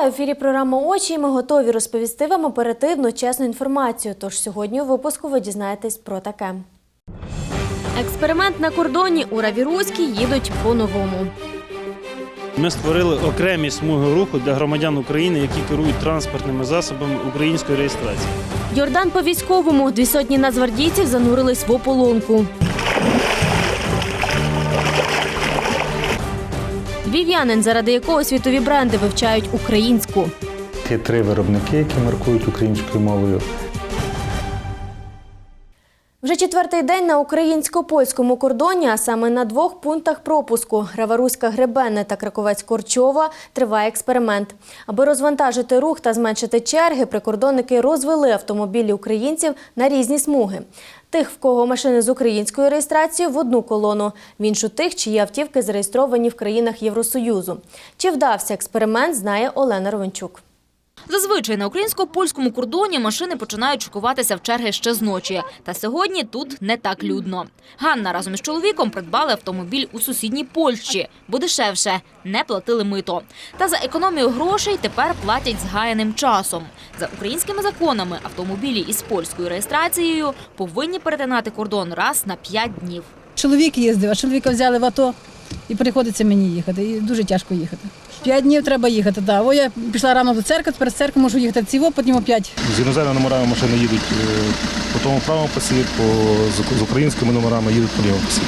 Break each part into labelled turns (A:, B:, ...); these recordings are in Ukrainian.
A: Вітаю в ефірі програма Очі. Ми готові розповісти вам оперативну, чесну інформацію. Тож сьогодні у випуску ви дізнаєтесь про таке. Експеримент на кордоні у Равіруській їдуть по-новому.
B: Ми створили окремі смуги руху для громадян України, які керують транспортними засобами української реєстрації.
A: Йордан по військовому. Дві сотні нацгвардійців занурились в ополонку. Львів'янин, заради якого світові бренди вивчають українську.
C: Є три виробники, які маркують українською мовою.
A: Вже четвертий день на українсько-польському кордоні, а саме на двох пунктах пропуску Раваруська Гребенне та Краковець Корчова триває експеримент. Аби розвантажити рух та зменшити черги, прикордонники розвели автомобілі українців на різні смуги. Тих, в кого машини з українською реєстрацією, в одну колону, в іншу тих, чиї автівки зареєстровані в країнах Євросоюзу. Чи вдався експеримент, знає Олена Ровенчук.
D: Зазвичай на українсько-польському кордоні машини починають шикуватися в черги ще з ночі. Та сьогодні тут не так людно. Ганна разом із чоловіком придбали автомобіль у сусідній Польщі, бо дешевше не платили мито. Та за економію грошей тепер платять згаяним часом. За українськими законами автомобілі із польською реєстрацією повинні перетинати кордон раз на 5 днів.
E: Чоловік їздив, а чоловіка взяли в АТО і приходиться мені їхати. І дуже тяжко їхати. П'ять днів треба їхати. Да. О, я пішла рано до церкви, тепер з церкви можу їхати ціво, потім опять.
F: З іноземними номерами машини їдуть е, по тому правому пасі, по, з- українськими номерами їдуть по лівому пасі.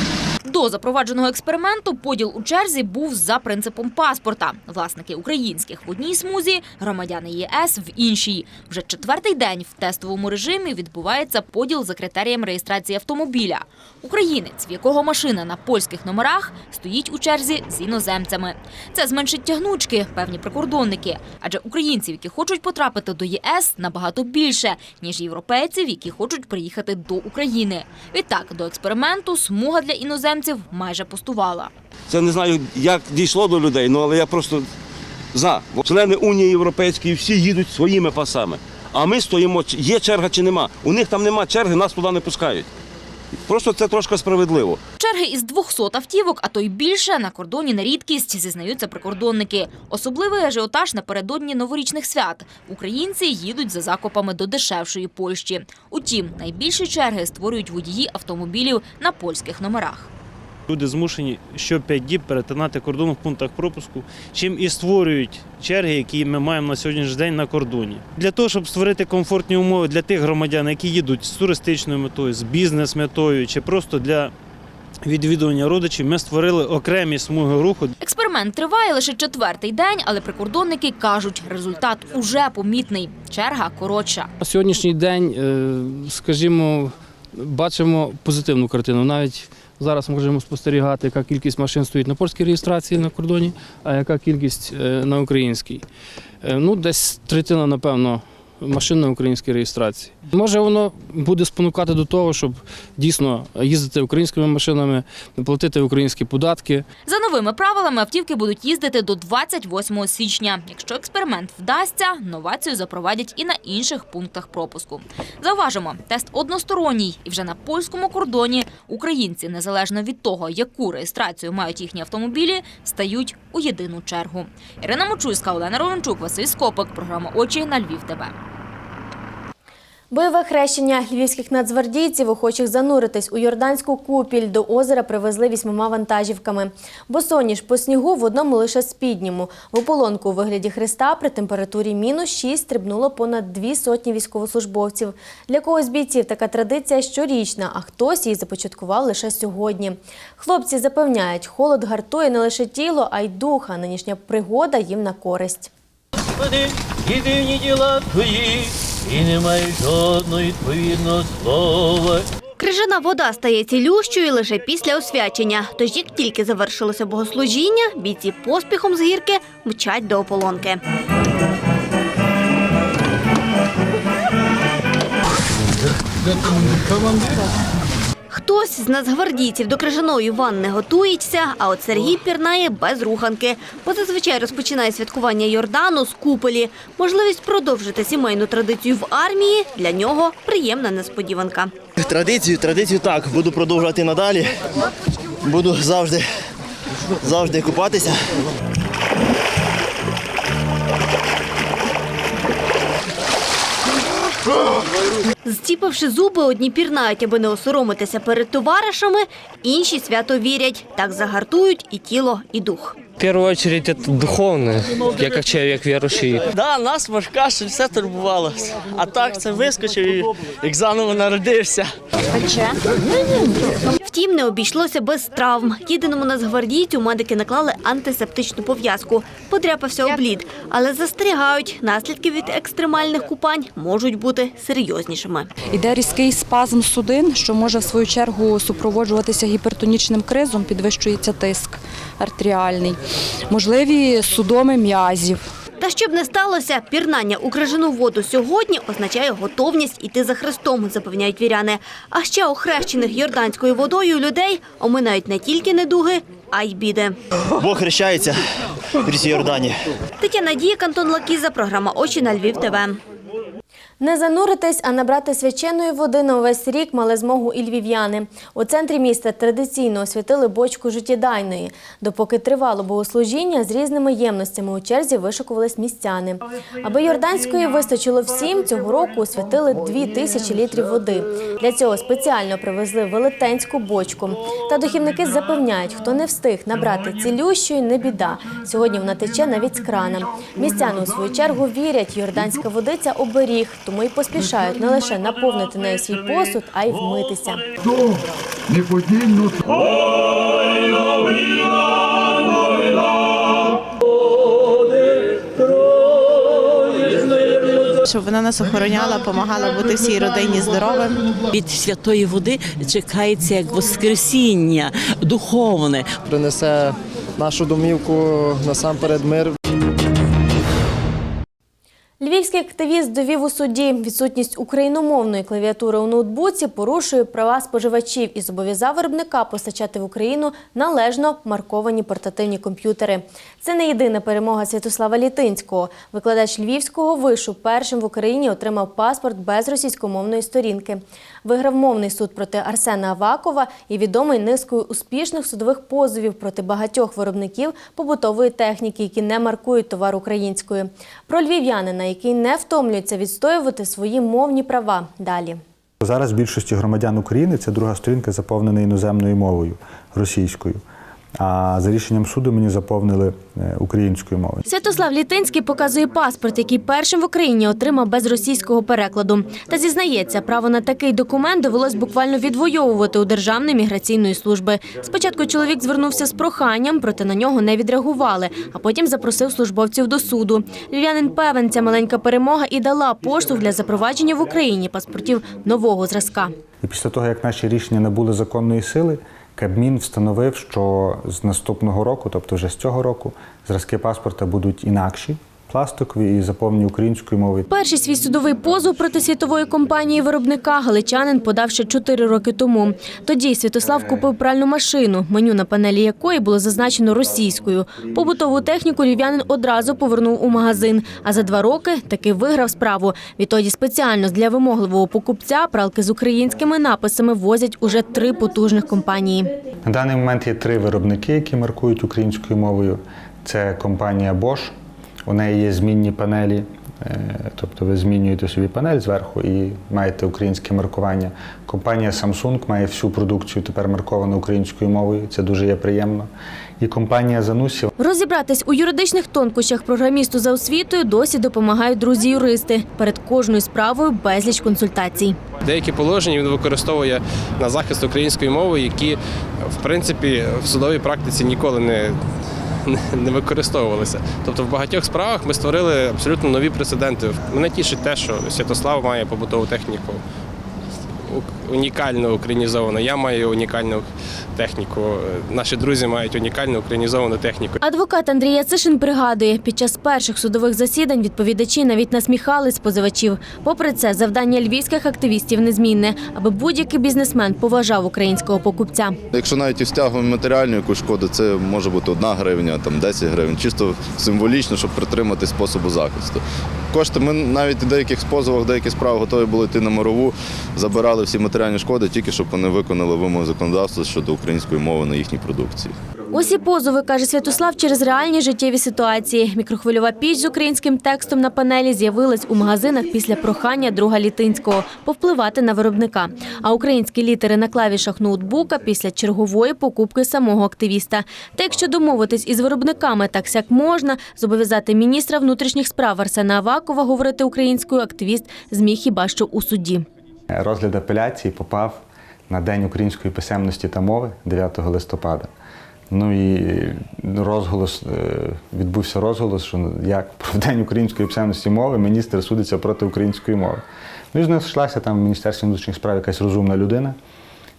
D: До запровадженого експерименту поділ у черзі був за принципом паспорта. Власники українських в одній смузі, громадяни ЄС в іншій. Вже четвертий день в тестовому режимі відбувається поділ за критерієм реєстрації автомобіля. Українець, в якого машина на польських номерах, стоїть у черзі з іноземцями. Це зменшить тягнучки, певні прикордонники. Адже українців, які хочуть потрапити до ЄС, набагато більше, ніж європейців, які хочуть приїхати до України. Відтак, до експерименту смуга для іноземців майже пустувала.
G: Це не знаю, як дійшло до людей, ну але я просто за. Члени Унії Європейської всі їдуть своїми пасами. А ми стоїмо, є черга чи нема. У них там нема черги, нас туди не пускають. Просто це трошки справедливо.
D: Черги із 200 автівок, а то й більше, на кордоні на рідкість, зізнаються прикордонники. Особливий ажіотаж напередодні новорічних свят. Українці їдуть за закупами до дешевшої Польщі. Утім, найбільші черги створюють водії автомобілів на польських номерах.
B: Люди змушені що 5 діб перетинати кордон в пунктах пропуску, чим і створюють черги, які ми маємо на сьогоднішній день на кордоні. Для того, щоб створити комфортні умови для тих громадян, які їдуть з туристичною метою, з бізнес-метою чи просто для відвідування родичів, ми створили окремі смуги руху
D: Експеримент триває лише четвертий день, але прикордонники кажуть, результат уже помітний. Черга коротша.
H: На сьогоднішній день, е, скажімо, бачимо позитивну картину. Навіть зараз можемо спостерігати, яка кількість машин стоїть на польській реєстрації на кордоні, а яка кількість е, на українській. Е, Ну, десь третина, напевно, машин на українській реєстрації. Може, воно буде спонукати до того, щоб дійсно їздити українськими машинами, платити українські податки.
D: За новими правилами автівки будуть їздити до 28 січня. Якщо експеримент вдасться, новацію запровадять і на інших пунктах пропуску. Зауважимо, тест односторонній, і вже на польському кордоні українці, незалежно від того, яку реєстрацію мають їхні автомобілі, стають у єдину чергу. Ірина Мочульська, Олена Ровенчук, Василь Скопик. Програма Очі на Львів. ТВ.
A: Бойове хрещення львівських нацгвардійців, охочих зануритись у Йорданську купіль до озера привезли вісьмома вантажівками. Босоніж по снігу в одному лише спідньому. В ополонку у вигляді хреста при температурі мінус 6 стрибнуло понад дві сотні військовослужбовців. Для когось бійців така традиція щорічна, а хтось її започаткував лише сьогодні. Хлопці запевняють, холод гартує не лише тіло, а й духа. Нинішня пригода їм на користь.
I: Єдині діла твої, і немає жодного відповідного слова.
J: Крижана вода стає цілющою лише після освячення. Тож, як тільки завершилося богослужіння, бійці поспіхом з гірки мчать до ополонки. Хтось з нацгвардійців до крижаної ванни готується, а от Сергій пірнає без руханки. Бо зазвичай розпочинає святкування Йордану з куполі. Можливість продовжити сімейну традицію в армії для нього приємна несподіванка.
K: Традицію, традицію так, буду продовжувати надалі. Буду завжди, завжди купатися.
J: Зціпивши зуби, одні пірнають, аби не осоромитися перед товаришами, інші свято вірять. Так загартують і тіло, і дух.
L: В первую очередь это духовное. Я как человек верующий.
M: Да, нас важка, що все турбувало. А так це вискочив і як заново народився.
J: Втім, не обійшлося без травм. Єдиному нацгвардійцю медики наклали антисептичну пов'язку. Подряпався облід, але застерігають, наслідки від екстремальних купань можуть бути серйознішими.
N: Іде різкий спазм судин, що може в свою чергу супроводжуватися гіпертонічним кризом, підвищується тиск артеріальний, можливі судоми м'язів.
J: Та щоб не сталося, пірнання у крижану воду сьогодні означає готовність іти за Христом, запевняють віряни. А ще охрещених йорданською водою людей оминають не тільки недуги, а й біди.
K: Бог хрещається в ріці Йордані.
J: Тетяна Дієк, Антон Лакіза, програма «Очі на Львів ТВ».
A: Не зануритись, а набрати свяченої води на увесь рік мали змогу і львів'яни. У центрі міста традиційно освятили бочку життєдайної. Допоки тривало богослужіння, з різними ємностями у черзі вишикувались містяни. Аби Йорданської вистачило всім, цього року освятили дві тисячі літрів води. Для цього спеціально привезли велетенську бочку. Та духівники запевняють, хто не встиг набрати цілющої, не біда. Сьогодні вона тече навіть з крана. Містяни у свою чергу вірять, йорданська водиця оберіг, тому й поспішають не лише наповнити нею свій посуд, а й вмитися.
O: щоб вона нас охороняла, допомагала бути всій родині здоровим.
P: Від святої води чекається як воскресіння духовне.
Q: принесе нашу домівку насамперед мир.
A: Львівський активіст довів у суді відсутність україномовної клавіатури у ноутбуці порушує права споживачів і зобов'язав виробника постачати в Україну належно марковані портативні комп'ютери. Це не єдина перемога Святослава Літинського. Викладач Львівського вишу першим в Україні отримав паспорт без російськомовної сторінки. Виграв мовний суд проти Арсена Авакова і відомий низкою успішних судових позовів проти багатьох виробників побутової техніки, які не маркують товар українською. Про львів'янина, який не втомлюється відстоювати свої мовні права. Далі.
C: Зараз більшості громадян України ця друга сторінка заповнена іноземною мовою російською. А за рішенням суду мені заповнили е, українською мовою.
A: Святослав Літинський показує паспорт, який першим в Україні отримав без російського перекладу. Та зізнається, право на такий документ довелось буквально відвоювати у Державної міграційної служби. Спочатку чоловік звернувся з проханням, проте на нього не відреагували, а потім запросив службовців до суду. Львів'янин певен, ця маленька перемога і дала поштовх для запровадження в Україні паспортів нового зразка.
C: І після того, як наші рішення набули законної сили, Кабмін встановив, що з наступного року, тобто вже з цього року, зразки паспорта будуть інакші, пластикові і заповнені українською мовою.
A: Перший свій судовий позов проти світової компанії виробника галичанин подав ще чотири роки тому. Тоді Святослав купив пральну машину, меню на панелі якої було зазначено російською. Побутову техніку львів'янин одразу повернув у магазин. А за два роки таки виграв справу. Відтоді спеціально для вимогливого покупця пралки з українськими написами возять уже три потужних компанії.
C: На даний момент є три виробники, які маркують українською мовою. Це компанія Bosch. У неї є змінні панелі, е, тобто ви змінюєте собі панель зверху і маєте українське маркування. Компанія Samsung має всю продукцію тепер марковану українською мовою. Це дуже є приємно. І компанія Занусі
A: Розібратись у юридичних тонкощах програмісту за освітою досі допомагають друзі-юристи. Перед кожною справою безліч консультацій.
R: Деякі положення він використовує на захист української мови, які в принципі в судовій практиці ніколи не, не- використовувалися. Тобто в багатьох справах ми створили абсолютно нові прецеденти. Мене тішить те, що Святослав має побутову техніку унікально українізовану. Я маю унікальну техніку. Наші друзі мають унікальну українізовану техніку.
A: Адвокат Андрій Яцишин пригадує, під час перших судових засідань відповідачі навіть насміхались з позивачів. Попри це, завдання львівських активістів незмінне, аби будь-який бізнесмен поважав українського покупця.
S: Якщо навіть і стягуємо матеріальну якусь шкоду, це може бути одна гривня, там 10 гривень, чисто символічно, щоб притримати способу захисту. Кошти ми навіть в деяких позовах, в деяких справах готові були йти на мирову, забирали всі матеріальні шкоди, тільки щоб вони виконали вимоги законодавства щодо української мови на їхній продукції.
A: Усі позови, каже Святослав, через реальні життєві ситуації. Мікрохвильова піч з українським текстом на панелі з'явилась у магазинах після прохання друга Літинського повпливати на виробника. А українські літери на клавішах ноутбука після чергової покупки самого активіста. Та якщо домовитись із виробниками так сяк можна, зобов'язати міністра внутрішніх справ Арсена Авакова говорити українською активіст зміг хіба що у суді.
C: Розгляд апеляції попав на День української писемності та мови 9 листопада. Ну і розголос е, відбувся розголос, що як в День української писемності мови міністр судиться проти української мови. Ну і знайшлася там в Міністерстві внутрішніх справ якась розумна людина,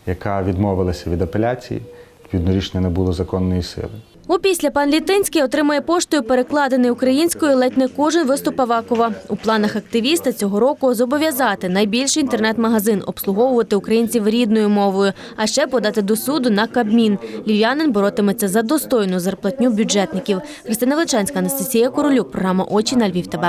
C: яка відмовилася від апеляції. Відповідно, рішення не було законної сили.
A: Опісля пан Літинський отримає поштою перекладений українською ледь не кожен виступ Авакова. У планах активіста цього року зобов'язати найбільший інтернет-магазин обслуговувати українців рідною мовою, а ще подати до суду на Кабмін. Львів'янин боротиметься за достойну зарплатню бюджетників. Христина Величанська, Анастасія Королюк, програма Очі на Львів. ТБ.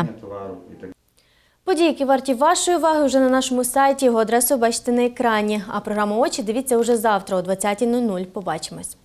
A: Події, які варті вашої уваги, вже на нашому сайті. Його адресу бачите на екрані. А програму Очі дивіться уже завтра о 20.00. Побачимось.